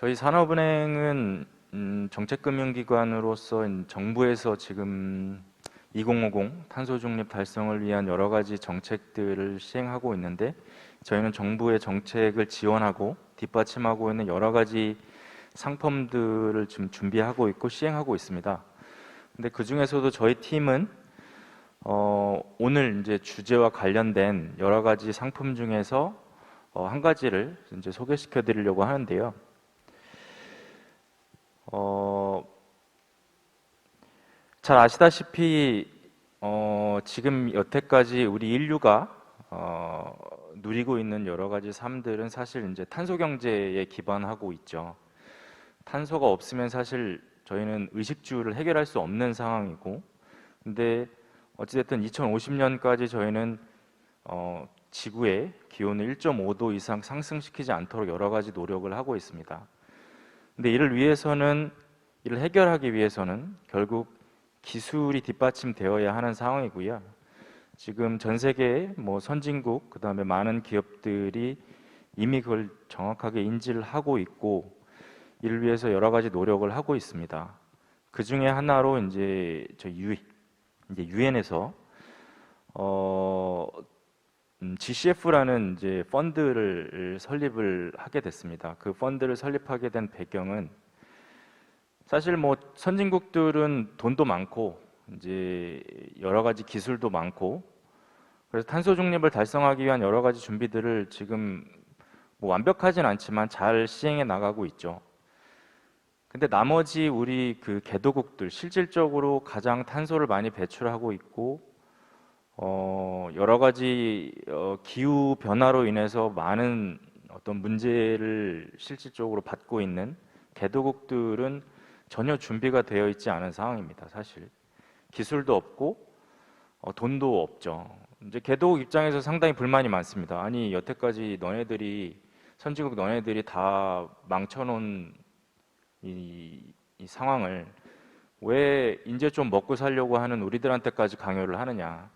저희 산업은행은 음, 정책금융기관으로서 정부에서 지금 2050 탄소 중립 달성을 위한 여러 가지 정책들을 시행하고 있는데 저희는 정부의 정책을 지원하고 뒷받침하고 있는 여러 가지 상품들을 지금 준비하고 있고 시행하고 있습니다. 근데 그 중에서도 저희 팀은 어, 오늘 이제 주제와 관련된 여러 가지 상품 중에서 어, 한 가지를 이제 소개시켜 드리려고 하는데요. 어, 잘 아시다시피 어, 지금 여태까지 우리 인류가 어, 누리고 있는 여러 가지 삶들은 사실 이제 탄소 경제에 기반하고 있죠. 탄소가 없으면 사실 저희는 의식주를 해결할 수 없는 상황이고, 근데 어찌됐든 2050년까지 저희는 어, 지구의 기온을 1.5도 이상 상승시키지 않도록 여러 가지 노력을 하고 있습니다. 근데 이를 위해서는 이를 해결하기 위해서는 결국 기술이 뒷받침되어야 하는 상황이고요. 지금 전 세계 뭐 선진국 그다음에 많은 기업들이 이미 그걸 정확하게 인지를 하고 있고 이를 위해서 여러 가지 노력을 하고 있습니다. 그 중에 하나로 이제 저 유, 이제 유엔에서 어, 음, GCF라는 이제 펀드를 설립을 하게 됐습니다. 그 펀드를 설립하게 된 배경은 사실 뭐 선진국들은 돈도 많고 이제 여러 가지 기술도 많고 그래서 탄소 중립을 달성하기 위한 여러 가지 준비들을 지금 뭐 완벽하진 않지만 잘 시행해 나가고 있죠. 근데 나머지 우리 그 개도국들 실질적으로 가장 탄소를 많이 배출하고 있고 어 여러 가지 어 기후 변화로 인해서 많은 어떤 문제를 실질적으로 받고 있는 개도국들은 전혀 준비가 되어 있지 않은 상황입니다. 사실 기술도 없고 어, 돈도 없죠. 이제 개도국 입장에서 상당히 불만이 많습니다. 아니 여태까지 너네들이 선진국 너네들이 다 망쳐놓은 이, 이 상황을 왜 이제 좀 먹고 살려고 하는 우리들한테까지 강요를 하느냐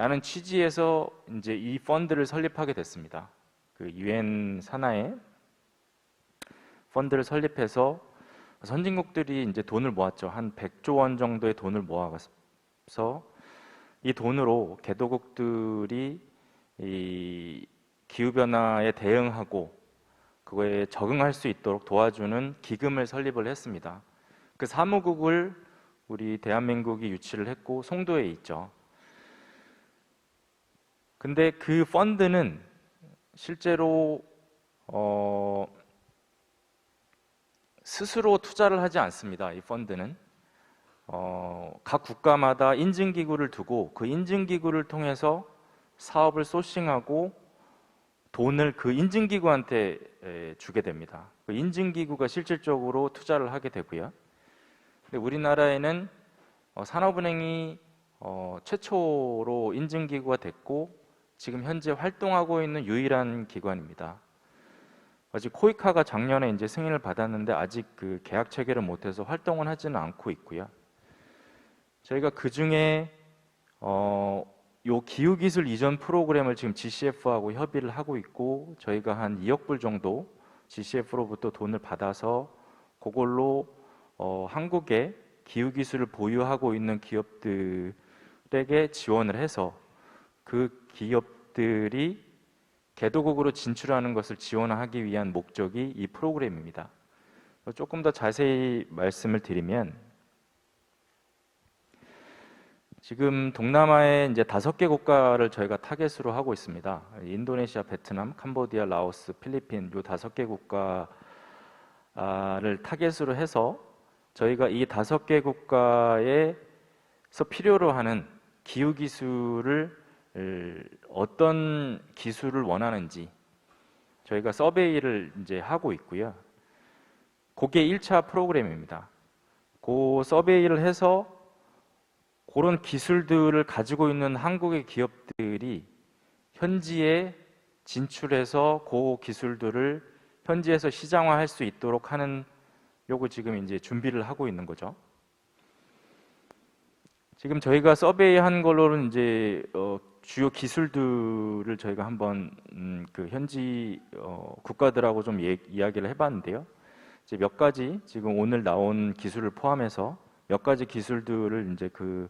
라는 취지에서 이제 이 펀드를 설립하게 됐습니다. 그 유엔 산하에 펀드를 설립해서 선진국들이 이제 돈을 모았죠. 한 100조 원 정도의 돈을 모아서 이 돈으로 개도국들이 이 기후 변화에 대응하고 그거에 적응할 수 있도록 도와주는 기금을 설립을 했습니다. 그 사무국을 우리 대한민국이 유치를 했고 송도에 있죠. 근데 그 펀드는 실제로 어 스스로 투자를 하지 않습니다. 이 펀드는 어, 각 국가마다 인증기구를 두고 그 인증기구를 통해서 사업을 소싱하고 돈을 그 인증기구한테 에, 주게 됩니다. 그 인증기구가 실질적으로 투자를 하게 되고요. 근데 우리나라에는 어, 산업은행이 어, 최초로 인증기구가 됐고 지금 현재 활동하고 있는 유일한 기관입니다. 아직 코이카가 작년에 이제 승인을 받았는데 아직 그 계약 체결을 못해서 활동을 하지는 않고 있고요. 저희가 그 중에 어, 요 기후기술 이전 프로그램을 지금 GCF하고 협의를 하고 있고 저희가 한 2억 불 정도 GCF로부터 돈을 받아서 그걸로 어, 한국의 기후기술을 보유하고 있는 기업들에게 지원을 해서 그 기업들이 개도국으로 진출하는 것을 지원하기 위한 목적이 이 프로그램입니다. 조금 더 자세히 말씀을 드리면 지금 동남아에 이제 다섯 개 국가를 저희가 타겟으로 하고 있습니다. 인도네시아, 베트남, 캄보디아, 라오스, 필리핀 요 다섯 개 국가를 타겟으로 해서 저희가 이 다섯 개 국가에서 필요로 하는 기후 기술을 어떤 기술을 원하는지 저희가 서베이를 이제 하고 있고요. 그게 1차 프로그램입니다. 그 서베이를 해서 그런 기술들을 가지고 있는 한국의 기업들이 현지에 진출해서 그 기술들을 현지에서 시장화할 수 있도록 하는 요거 지금 이제 준비를 하고 있는 거죠. 지금 저희가 서베이 한 걸로는 이제 어, 주요 기술들을 저희가 한번 음, 그 현지 어, 국가들하고 좀 예, 이야기를 해봤는데요. 이제 몇 가지 지금 오늘 나온 기술을 포함해서 몇 가지 기술들을 이제 그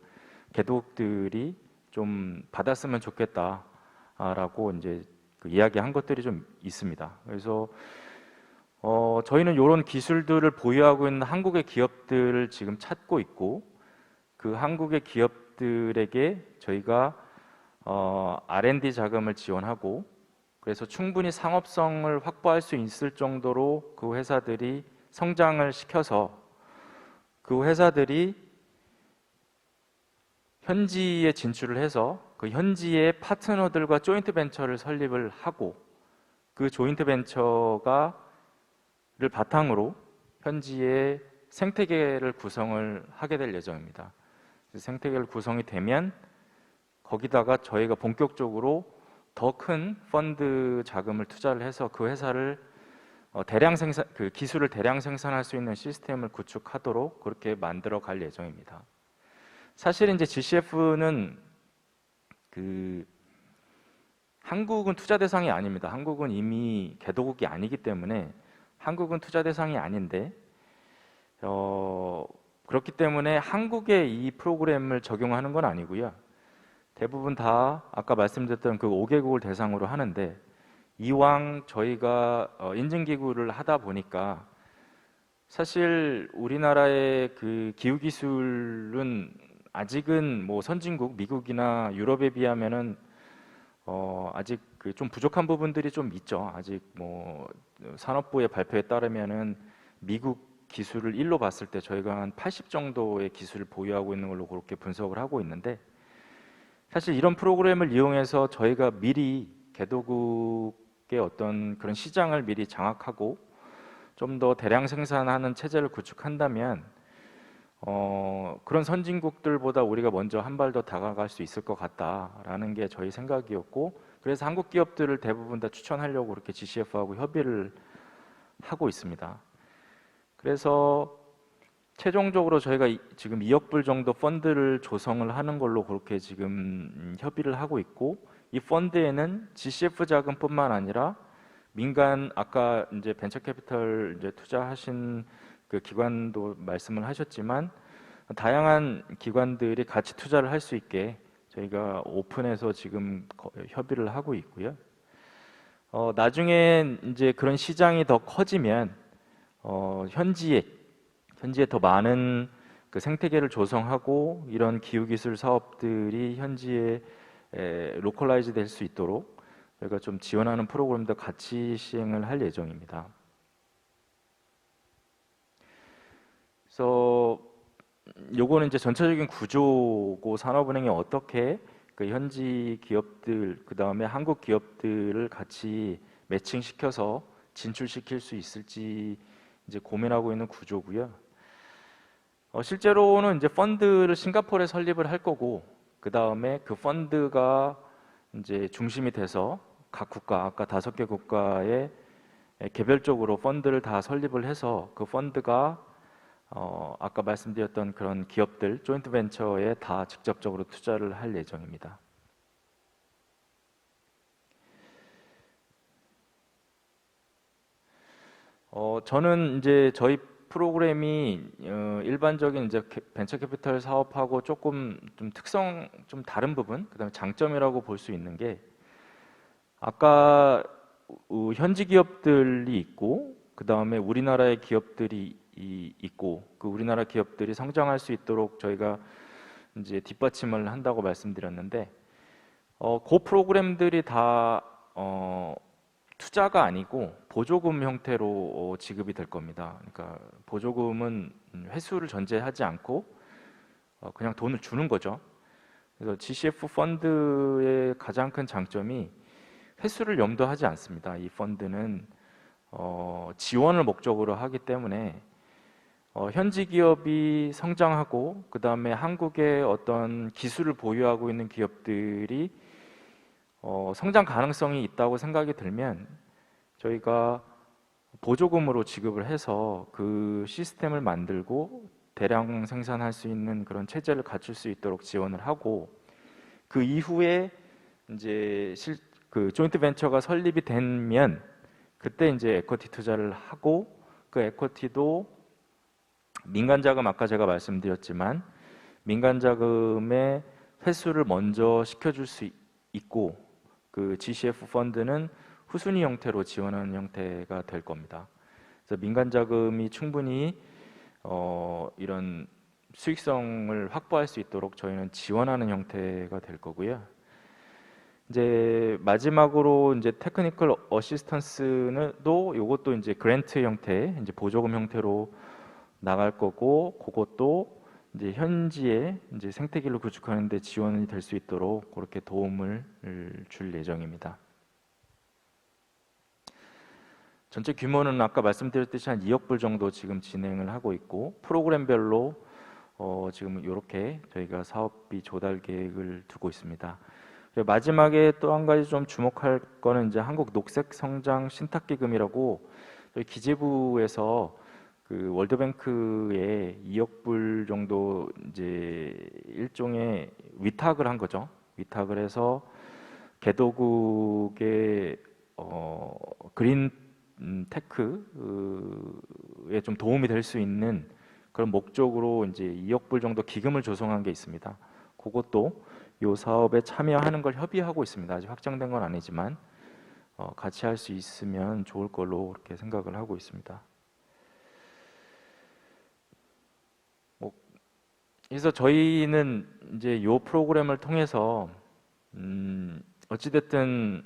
개독들이 좀 받았으면 좋겠다라고 이제 그 이야기한 것들이 좀 있습니다. 그래서 어, 저희는 이런 기술들을 보유하고 있는 한국의 기업들을 지금 찾고 있고 그 한국의 기업들에게 저희가 어, R&D 자금을 지원하고 그래서 충분히 상업성을 확보할 수 있을 정도로 그 회사들이 성장을 시켜서 그 회사들이 현지에 진출을 해서 그 현지의 파트너들과 조인트 벤처를 설립을 하고 그 조인트 벤처가를 바탕으로 현지의 생태계를 구성을 하게 될 예정입니다. 생태계를 구성이 되면 거기다가 저희가 본격적으로 더 큰 펀드 자금을 투자를 해서 그 회사를 어, 대량 생산 그 기술을 대량 생산할 수 있는 시스템을 구축하도록 그렇게 만들어 갈 예정입니다. 사실 이제 GCF는 그 한국은 투자 대상이 아닙니다. 한국은 이미 개도국이 아니기 때문에 한국은 투자 대상이 아닌데 어, 그렇기 때문에 한국에 이 프로그램을 적용하는 건 아니고요. 대부분 다 아까 말씀드렸던 그 5개국을 대상으로 하는데 이왕 저희가 어, 인증기구를 하다 보니까 사실 우리나라의 그 기후 기술은 아직은 뭐 선진국 미국이나 유럽에 비하면은 어 아직 그 좀 부족한 부분들이 좀 있죠. 아직 뭐 산업부의 발표에 따르면은 미국 기술을 일로 봤을 때 저희가 한 80 정도의 기술을 보유하고 있는 걸로 그렇게 분석을 하고 있는데 사실 이런 프로그램을 이용해서 저희가 미리 개도국의 어떤 그런 시장을 미리 장악하고 좀 더 대량 생산하는 체제를 구축한다면 어, 그런 선진국들보다 우리가 먼저 한 발 더 다가갈 수 있을 것 같다라는 게 저희 생각이었고 그래서 한국 기업들을 대부분 다 추천하려고 그렇게 GCF하고 협의를 하고 있습니다. 그래서 최종적으로 저희가 이- 지금 2억 불 정도 펀드를 조성을 하는 걸로 그렇게 지금 음, 협의를 하고 있고 이 펀드에는 GCF 자금뿐만 아니라 민간 아까 이제 벤처 캐피털 이제 투자하신 그 기관도 말씀을 하셨지만 다양한 기관들이 같이 투자를 할 수 있게 저희가 오픈해서 지금 거- 협의를 하고 있고요. 어, 나중에 이제 그런 시장이 더 커지면 어, 현지에 현지에 더 많은 그 생태계를 조성하고 이런 기후 기술 사업들이 현지에 에, 로컬라이즈 될 수 있도록 저희가 좀 지원하는 프로그램도 같이 시행을 할 예정입니다. 그래서 요거는 이제 전체적인 구조고 산업은행이 어떻게 그 현지 기업들 그 다음에 한국 기업들을 같이 매칭시켜서 진출시킬 수 있을지 이제 고민하고 있는 구조고요. 어, 실제로는 이제 펀드를 싱가포르에 설립을 할 거고 그 다음에 그 펀드가 이제 중심이 돼서 각 국가 아까 다섯 개 국가에 개별적으로 펀드를 다 설립을 해서 그 펀드가 어, 아까 말씀드렸던 그런 기업들 조인트 벤처에 다 직접적으로 투자를 할 예정입니다. 어, 저는 이제 저희 프로그램이 어, 일반적인 이제 캐- 벤처 캐피털 사업하고 조금 좀 특성 좀 다른 부분, 그다음에 장점이라고 볼 수 있는 게 아까 어, 현지 기업들이 있고 그다음에 우리나라의 기업들이 이- 있고 그 우리나라 기업들이 성장할 수 있도록 저희가 이제 뒷받침을 한다고 말씀드렸는데 어, 그 프로그램들이 다 어, 투자가 아니고 보조금 형태로 어, 지급이 될 겁니다. 그러니까 보조금은 음, 회수를 전제하지 않고 어, 그냥 돈을 주는 거죠. 그래서 GCF 펀드의 가장 큰 장점이 회수를 염두하지 않습니다. 이 펀드는 어, 지원을 목적으로 하기 때문에 어, 현지 기업이 성장하고 그 다음에 한국의 어떤 기술을 보유하고 있는 기업들이 어, 성장 가능성이 있다고 생각이 들면 저희가 보조금으로 지급을 해서 그 시스템을 만들고 대량 생산할 수 있는 그런 체제를 갖출 수 있도록 지원을 하고 그 이후에 이제 실, 그 조인트 벤처가 설립이 되면 그때 이제 에쿼티 투자를 하고 그 에쿼티도 민간 자금 아까 제가 말씀드렸지만 민간 자금의 회수를 먼저 시켜줄 수 있- 있고 그 GCF 펀드는 후순위 형태로 지원하는 형태가 될 겁니다. 그래서 민간 자금이 충분히 어, 이런 수익성을 확보할 수 있도록 저희는 지원하는 형태가 될 거고요. 이제 마지막으로 이제 테크니컬 어시스턴스는도 이것도 이제 그랜트 형태, 이제 보조금 형태로 나갈 거고 그것도 이제 현지에 이제 생태계를 구축하는 데 지원이 될 수 있도록 그렇게 도움을 줄 예정입니다. 전체 규모는 아까 말씀드렸듯이 한 2억 불 정도 지금 진행을 하고 있고 프로그램별로 어, 지금 이렇게 저희가 사업비 조달 계획을 두고 있습니다. 마지막에 또 한 가지 좀 주목할 거는 이제 한국 녹색 성장 신탁 기금이라고 기재부에서 그 월드뱅크에 2억 불 정도 이제 일종의 위탁을 한 거죠. 위탁을 해서 개도국의 어, 그린 음, 테크에 좀 도움이 될 수 있는 그런 목적으로 이제 2억 불 정도 기금을 조성한 게 있습니다. 그것도 이 사업에 참여하는 걸 협의하고 있습니다. 아직 확정된 건 아니지만 어, 같이 할 수 있으면 좋을 걸로 그렇게 생각을 하고 있습니다. 그래서 저희는 이제 이 프로그램을 통해서 음, 어찌됐든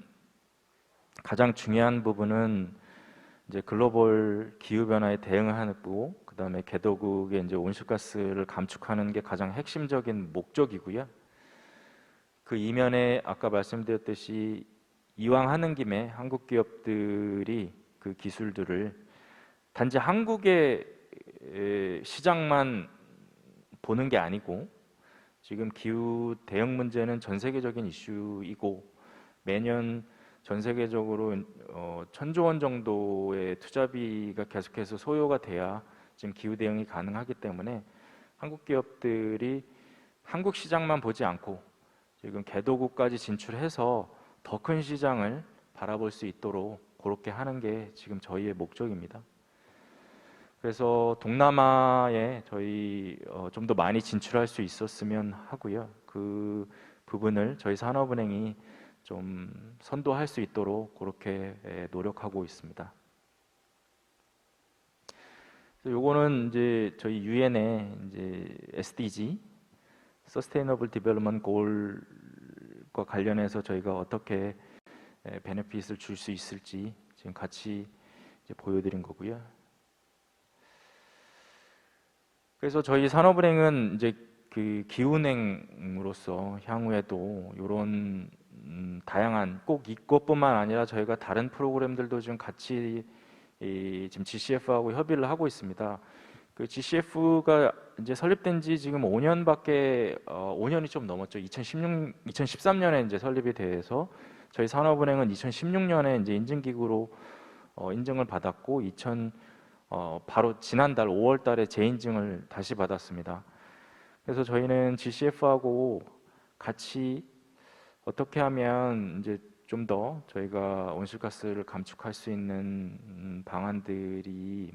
가장 중요한 부분은 이제 글로벌 기후 변화에 거고 그다음에 개도국의 이제 온실가스를 감축하는 게 가장 핵심적인 목적이고요. 그 이면에 아까 말씀드렸듯이 이왕 하는 김에 한국 기업들이 그 기술들을 단지 한국의 에, 시장만 보는 게 아니고 지금 기후 대응 문제는 전 세계적인 이슈이고 매년 전 세계적으로 어, 천조 원 정도의 투자비가 계속해서 소요가 돼야 지금 기후 대응이 가능하기 때문에 한국 기업들이 한국 시장만 보지 않고 지금 개도국까지 진출해서 더 큰 시장을 바라볼 수 있도록 그렇게 하는 게 지금 저희의 목적입니다. 그래서 동남아에 저희 어, 좀 더 많이 진출할 수 있었으면 하고요. 그 부분을 저희 산업은행이 좀 선도할 수 있도록 그렇게 예, 노력하고 있습니다. 요거는 이제 저희 유엔의 이제 SDG Sustainable Development Goal과 관련해서 저희가 어떻게 에, 베네핏을 줄 수 있을지 지금 같이 보여드린 거고요. 그래서 저희 산업은행은 이제 그 기운행으로서 향후에도 이런 음, 다양한 꼭 이것뿐만 아니라 저희가 다른 프로그램들도 지금 같이 이, 지금 GCF하고 협의를 하고 있습니다. 그 GCF가 이제 설립된 지 지금 5년밖에 어, 5년이 좀 넘었죠. 2016, 2013년에 이제 설립이 돼서 저희 산업은행은 2016년에 이제 인증기구로 어, 인증을 받았고 2000 어, 바로 지난달 5월 달에 재인증을 다시 받았습니다. 그래서 저희는 GCF하고 같이 어떻게 하면 이제 좀 더 저희가 온실가스를 감축할 수 있는 음, 방안들이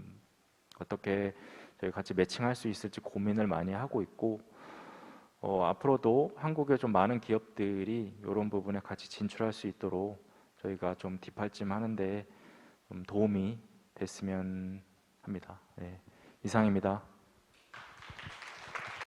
어떻게 저희 같이 매칭할 수 있을지 고민을 많이 하고 있고 어, 앞으로도 한국에 좀 많은 기업들이 이런 부분에 같이 진출할 수 있도록 저희가 좀 뒷받침하는데 좀 도움이 됐으면 합니다. 네, 이상입니다.